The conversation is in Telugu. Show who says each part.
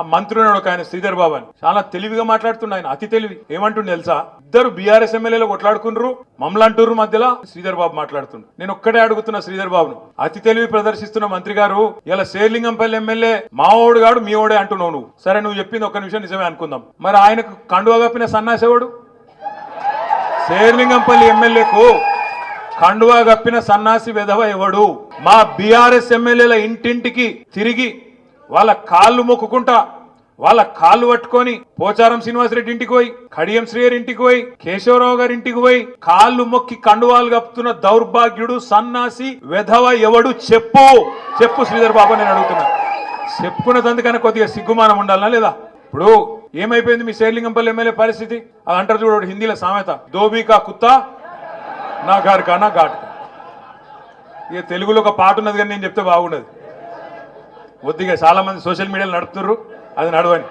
Speaker 1: ఆ మంత్రి ఉన్నాడు ఒక ఆయన శ్రీధర్ బాబు అని. చాలా తెలివిగా మాట్లాడుతుండ ఆయన అతి తెలివి. ఏమంటుండే తెలుసా? ఇద్దరు బీఆర్ఎస్ ఎమ్మెల్యేలు కొట్లాడుకుండ్రు మమ్మల్ని అంటుర్రు మధ్యలో శ్రీధర్ బాబు మాట్లాడుతుండ్రు నేను ఒక్కడే అడుగుతున్నా శ్రీధర్ బాబును అతి తెలివి ప్రదర్శిస్తున్న మంత్రి గారు ఇలా శేర్లింగంపల్లి ఎమ్మెల్యే మావోడు గాడు మీ ఓడే అంటున్నావు నువ్వు. సరే నువ్వు చెప్పింది ఒక్క నిమిషం నిజమే అనుకుందాం. మరి ఆయనకు కండువా కప్పిన సన్నాసేవాడు శేర్లింగంపల్లి ఎమ్మెల్యేకు కండువా కప్పిన సన్నాసి వెధవ ఎవడు? మా బీఆర్ఎస్ ఎమ్మెల్యేల ఇంటింటికి తిరిగి వాళ్ళ కాళ్ళు మొక్కుకుంటా వాళ్ళ కాళ్ళు పట్టుకొని పోచారం శ్రీనివాసరెడ్డి ఇంటికి పోయి కడియం శ్రీయర్ ఇంటికి పోయి కేశవరావు గారి ఇంటికి పోయి కాళ్ళు మొక్కి కండువాలు కప్పుతున్న దౌర్భాగ్యుడు సన్నాసి వెధవ ఎవడు చెప్పు. చెప్పు శ్రీధర్ బాబు నేను అడుగుతున్నా. చెప్పుకున్నదందుకనే కొద్దిగా సిగ్గుమానం ఉండాలనా లేదా? ఇప్పుడు ఏమైపోయింది మీ శేర్లింగంపల్లి ఎమ్మెల్యే పరిస్థితి? అది అంటారు చూడు హిందీలో సామెత. దోబీకా కుత్తా నా గారు నా ఘాట్ ఇక తెలుగులో ఒక పాట ఉన్నది కానీ నేను చెప్తే బాగుండదు. కొద్దిగా చాలా మంది సోషల్ మీడియాలో నడుపుతున్నారు అది నడవని.